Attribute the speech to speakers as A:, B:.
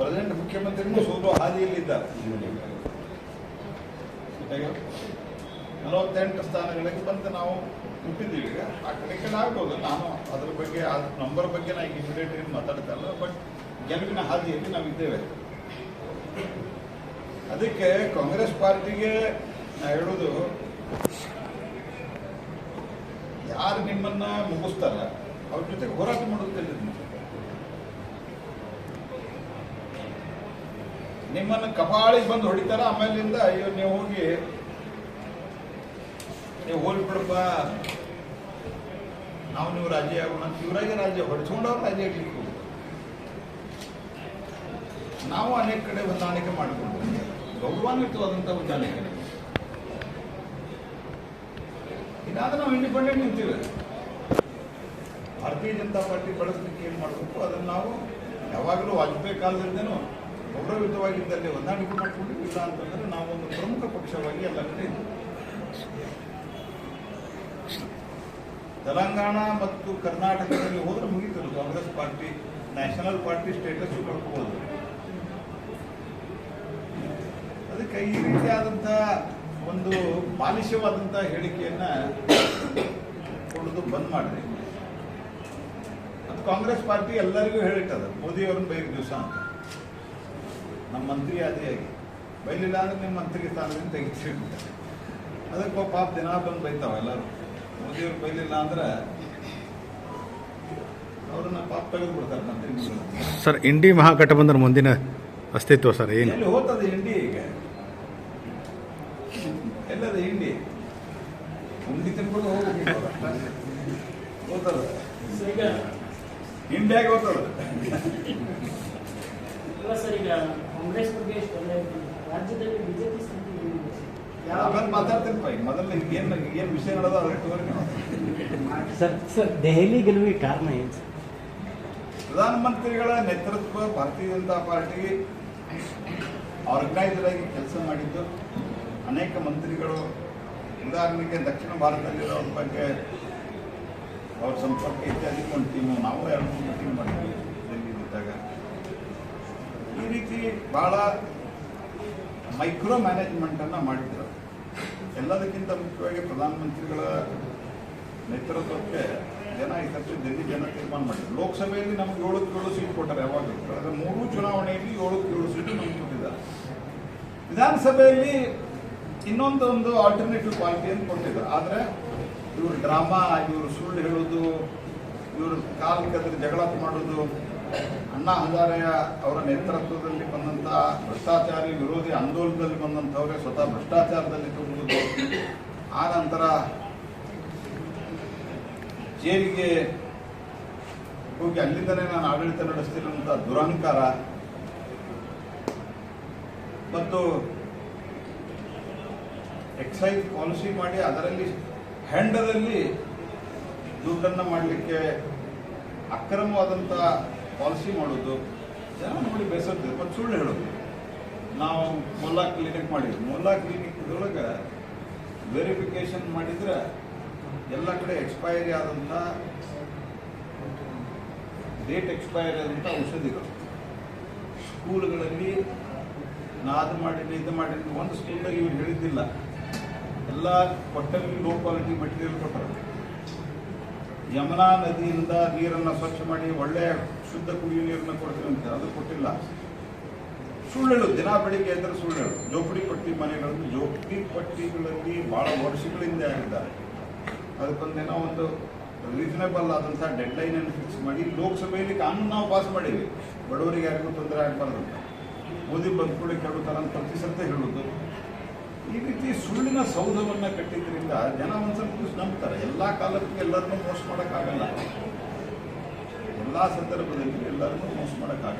A: President ಮುಖ್ಯಮಂತ್ರಿನೂ ಸ್ವಲ್ಪ ಹಾದಿಯಲ್ಲಿದ್ದಾರೆ ನಲವತ್ತೆಂಟು ಸ್ಥಾನಗಳಿಗೆ ಬಂದು ನಾವು ಹುಟ್ಟಿದ್ದೀವಿ. ಈಗ ಆ ಈ ಆಗ್ಬೋದು. ನಾನು ಅದ್ರ ಬಗ್ಗೆ, ಆ ನಂಬರ್ ಬಗ್ಗೆ ನಾನು ಇಮಿಡಿಯೇಟ್ ಏನು ಮಾತಾಡ್ತಾ ಇಲ್ಲ ಬಟ್ ಗೆಲುವಿನ ಹಾದಿಯಲ್ಲಿ ನಾವು ಇದ್ದೇವೆ. ಅದಕ್ಕೆ ಕಾಂಗ್ರೆಸ್ ಪಾರ್ಟಿಗೆ ನಾ ಹೇಳೋದು ಯಾರು ನಿಮ್ಮನ್ನ ಮುಗಿಸ್ತಾರ, ಅವ್ರ ಜೊತೆ ಹೋರಾಟ ಮಾಡೋದು ಕಲಿತು ನಿಮ್ಮನ್ನ ಕಪಾಳಿಗೆ ಬಂದು ಹೊಡಿತಾರ, ಆಮೇಲಿಂದ ಅಯ್ಯೋ, ನೀವು ಹೋಗಿ ನೀವು ಹೋಗಿ ಬಿಡಪ್ಪ. ನಾವು ನೀವು ರಾಜ್ಯ ಆಗೋಣ ಇವರಾಗಿ ರಾಜ್ಯ ಹೊಡೆಸ್ಕೊಂಡವ್ರು ರಾಜ್ಯ ಆಗ್ಲಿಕ್ಕೆ ನಾವು ಅನೇಕ ಕಡೆ ಹೊಂದಾಣಿಕೆ ಮಾಡಿಕೊಂಡು ಗೌರವಾನ್ವಿತವಾದಂಥ ಹೊಂದಾಣಿಕೆ. ಇದಾದ್ರೆ ನಾವು ಇಂಡಿಪೆಂಡೆಂಟ್ ನಿಂತೀವಿ. ಭಾರತೀಯ ಜನತಾ ಪಾರ್ಟಿ ಬಳಸಲಿಕ್ಕೆ ಏನು ಮಾಡಬೇಕು, ಅದನ್ನು ನಾವು ಯಾವಾಗಲೂ ವಾಜಪೇಯಿ ಕಾಲದಿಂದನೂ ಗೌರವಯುತವಾಗಿದ್ದಲ್ಲಿ ಹೊಂದಾಣಿಕೆ ಮಾಡಿಕೊಂಡು ಇಲ್ಲ ಅಂತಂದ್ರೆ ನಾವು ಒಂದು ಪ್ರಮುಖ ಪಕ್ಷವಾಗಿ ಎಲ್ಲ ಕಡೆ ತೆಲಂಗಾಣ ಮತ್ತು ಕರ್ನಾಟಕದಲ್ಲಿ ಹೋದ್ರೆ ಮುಗೀತದೆ Congress party, national party status ಕಳ್ಕೋಬೋದು ಅದಕ್ಕೆ ಈ ರೀತಿಯಾದಂಥ ಒಂದು ಬಾಲಿಶವಾದಂಥ ಹೇಳಿಕೆಯನ್ನ ಕೊಡೋದು ಬಂದ್ ಮಾಡಿದೆ ಅದು ಕಾಂಗ್ರೆಸ್ ಪಾರ್ಟಿ ಎಲ್ಲರಿಗೂ ಹೇಳಿಟ್ಟದ. ಮೋದಿ ಅವ್ರನ್ನ ಬೈಕ್ ದಿವಸ ಅಂತ. ನಮ್ಮ ಮಂತ್ರಿ ಆದಿಯಾಗಿ ಬೈಲಿಲ್ಲ ಅಂದ್ರೆ ನಿಮ್ಮ ಮಂತ್ರಿ ಸ್ಥಾನದಿಂದ ತೆಗೆದು ಅದಕ್ಕೆ ಪಾಪ ದಿನ ಬಂದು ಬೈತಾವ ಎಲ್ಲರೂ. ಮೋದಿಯವ್ರು ಬೈಲಿಲ್ಲ ಅಂದ್ರೆ ಅವ್ರನ್ನ ಪಾಪ ತೆಗೆದು ಬಿಡ್ತಾರೆ ಮಂತ್ರಿ
B: ಸರ್ ಇಂಡಿ ಮಹಾಗಠಬಂಧನ ಮುಂದಿನ ಅಸ್ತಿತ್ವ ಸರ್ ಏನು?
A: ಎಲ್ಲಿ ಹೋಗ್ತದೆ ಇಂಡಿ ಈಗ? ಎಲ್ಲದ ಇಂಡಿ? ಉಂಡಿ ತಿನ್ಕೊಂಡು ಹೋಗ್ಬೇಕು ಹೋಗ್ತದ
C: ಈಗ
A: ಇಂಡಿಯಾಗೆ ಹೋಗ್ತದ
C: ಇಲ್ಲ ಸರ್ ಈಗ ಕಾಂಗ್ರೆಸ್ ಬಗ್ಗೆ ಇಷ್ಟೆಲ್ಲ. ರಾಜ್ಯದಲ್ಲಿ ಬಿಜೆಪಿ ಸ್ಥಿತಿ
A: ಆಮೇಲೆ ಮಾತಾಡ್ತೀನಪ್ಪ ಈಗ ಮೊದಲು ಏನು ಏನು ವಿಷಯ ನಡೆದ ಅದ್ರ
D: ಸರ್ ಸರ್ ದೆಹಲಿ ಗೆಲುವಿಗೆ ಕಾರಣ ಏನು ಸರ್?
A: ಪ್ರಧಾನಮಂತ್ರಿಗಳ ನೇತೃತ್ವ ಭಾರತೀಯ ಜನತಾ ಪಾರ್ಟಿ ಆರ್ಗನೈಸರ್ ಆಗಿ ಕೆಲಸ ಮಾಡಿದ್ದು. ಅನೇಕ ಮಂತ್ರಿಗಳು ಉದಾಹರಣೆಗೆ ದಕ್ಷಿಣ ಭಾರತದಲ್ಲಿರೋರ ಬಗ್ಗೆ ಅವ್ರ ಸಂಪರ್ಕ ಇತ್ಯಾದಿ ಒಂದು ಟೀಮು ನಾವು ಎರಡು ಮೂರು ಮಾಡ್ತೀವಿ. ಮಾಡಿದ್ವಿ ಡೆಲ್ಲಿಲಿದ್ದಾಗ ಈ ರೀತಿ ಭಾಳ ಮೈಕ್ರೋ ಮ್ಯಾನೇಜ್ಮೆಂಟನ್ನು ಮಾಡಿದ್ರು. ಎಲ್ಲದಕ್ಕಿಂತ ಮುಖ್ಯವಾಗಿ ಪ್ರಧಾನಮಂತ್ರಿಗಳ ನೇತೃತ್ವಕ್ಕೆ ಜನ ಈ ಸರ್ತಿ ದಿಲ್ಲಿ ಜನ ತೀರ್ಮಾನ ಮಾಡಿದ್ರು. ಲೋಕಸಭೆಯಲ್ಲಿ ನಮ್ಗೆ ಏಳಕ್ಕೆ ಏಳು ಸೀಟ್ ಕೊಟ್ಟಾರೆ ಯಾವಾಗ ಆದರೆ ಮೂರು ಚುನಾವಣೆಯಲ್ಲಿ ಏಳಕ್ಕೆ ಏಳು ಸೀಟು ನಮ್ಗೆ ಕೊಟ್ಟಿದ್ದಾರೆ. ವಿಧಾನಸಭೆಯಲ್ಲಿ ಇನ್ನೊಂದು ಒಂದು ಆಲ್ಟರ್ನೇಟಿವ್ ಅಂತ ಕೊಟ್ಟಿದ್ದಾರೆ. ಆದರೆ ಇವರು ಡ್ರಾಮಾ ಇವರು ಸುಳ್ಳು ಹೇಳೋದು ಇವರು ಕಾಲ್ ಕದ್ರೆ ಜಗಳ ಮಾಡುವುದು ಅಣ್ಣಾ ಹಜಾರೆಯ ಅವರ ನೇತೃತ್ವದಲ್ಲಿ ಬಂದಂತಹ ಭ್ರಷ್ಟಾಚಾರಿ ವಿರೋಧಿ ಆಂದೋಲನದಲ್ಲಿ ಬಂದಂಥವರೇ ಸ್ವತಃ ಭ್ರಷ್ಟಾಚಾರದಲ್ಲಿ ತೊಡಗುವುದು. ಆ ನಂತರ ಜೈಲಿಗೆ ಹೋಗಿ ಅಲ್ಲಿಂದಲೇ ನಾನು ಆಡಳಿತ ನಡೆಸ್ತಿರುವಂಥ ದುರಹಂಕಾರ ಮತ್ತು ಎಕ್ಸೈಸ್ ಪಾಲಿಸಿ ಮಾಡಿ ಅದರಲ್ಲಿ ಹೆಂಡದಲ್ಲಿ ದುಡ್ಡನ್ನು ಮಾಡಲಿಕ್ಕೆ ಅಕ್ರಮವಾದಂಥ ಪಾಲಿಸಿ ಮಾಡೋದು, ಜನ ನೋಡಿ ಬೇಸತ್ತೆ ಮತ್ತು ಸುಳ್ಳು ಹೇಳೋದು. ನಾವು ಮೊಲ್ಲಾ ಕ್ಲಿನಿಕ್ ಮಾಡಿದ್ವಿ. ಮೊಲ್ಲಾ ಕ್ಲಿನಿಕ್ ವೆರಿಫಿಕೇಷನ್ ಮಾಡಿದ್ರೆ ಎಲ್ಲ ಕಡೆ ಎಕ್ಸ್ಪೈರಿ ಆದಂಥ ಡೇಟ್ ಎಕ್ಸ್ಪೈರಿ ಆದಂಥ ಔಷಧಿಗಳು. ಸ್ಕೂಲ್ಗಳಲ್ಲಿ ನಾ ಅದು ಮಾಡೀನಿ ಇದು ಮಾಡೀನಿ ಒಂದು ಸ್ಕೂಲ್ದಾಗ ಇವ್ರು ಹೇಳಿದ್ದಿಲ್ಲ. ಎಲ್ಲ ಕೊಟ್ಟಲ್ಲಿ ಲೋ ಕ್ವಾಲಿಟಿ ಮೆಟೀರಿಯಲ್ ಕೊಟ್ಟರು ಯಮುನಾ ನದಿಯಿಂದ ನೀರನ್ನು ಸ್ವಚ್ಛ ಮಾಡಿ ಒಳ್ಳೆಯ ಶುದ್ಧ ಕುಡಿಯುವ ನೀರನ್ನು ಕೊಡ್ತೀವಿ ಅಂತ ಅದು ಕೊಟ್ಟಿಲ್ಲ. ಸುಳ್ಳು ದಿನ ಬೆಳಿಗ್ಗೆ ಎದ್ದರೆ ಸುಳ್ಳು ಜೋಪಡಿ ಪಟ್ಟಿ ಮನೆಗಳನ್ನು ಜೋಪಡಿ ಪಟ್ಟಿಗಳಲ್ಲಿ ಭಾಳ ವರ್ಷಗಳಿಂದ ಆಗಿದ್ದಾರೆ ಅದಕ್ಕೊಂದೇನೋ ಒಂದು ರೀಸನೇಬಲ್ ಆದಂಥ ಡೆಡ್ ಲೈನ್ ಅನ್ನು ಫಿಕ್ಸ್ ಮಾಡಿ ಲೋಕಸಭೆಯಲ್ಲಿ ಕಾನೂನು ನಾವು ಪಾಸ್ ಮಾಡೀವಿ ಬಡವರಿಗೆ ಯಾರಿಗೂ ತೊಂದರೆ ಆಗಬಾರ್ದು ಮೋದಿ ಬಂದ್ಕೊಳ್ಳಿ ಕೇಳುತ್ತಾರೆ ಪ್ರತಿ ಸತ್ತ ಹೇಳೋದು ಈ ರೀತಿ ಸುಳ್ಳಿನ ಸೌಧವನ್ನ ಕಟ್ಟಿದ್ರಿಂದ ಜನ ಒಂದ್ಸಲ ನಂಬ್ತಾರೆ. ಎಲ್ಲ ಕಾಲಕ್ಕೂ ಎಲ್ಲರನ್ನೂ ಮೋಸ ಮಾಡೋಕ್ಕಾಗಲ್ಲ. ಎಲ್ಲ ಸಂದರ್ಭದಲ್ಲಿ ಎಲ್ಲರನ್ನೂ ಮೋಸ ಮಾಡೋಕ್ಕಾಗಲ್ಲ.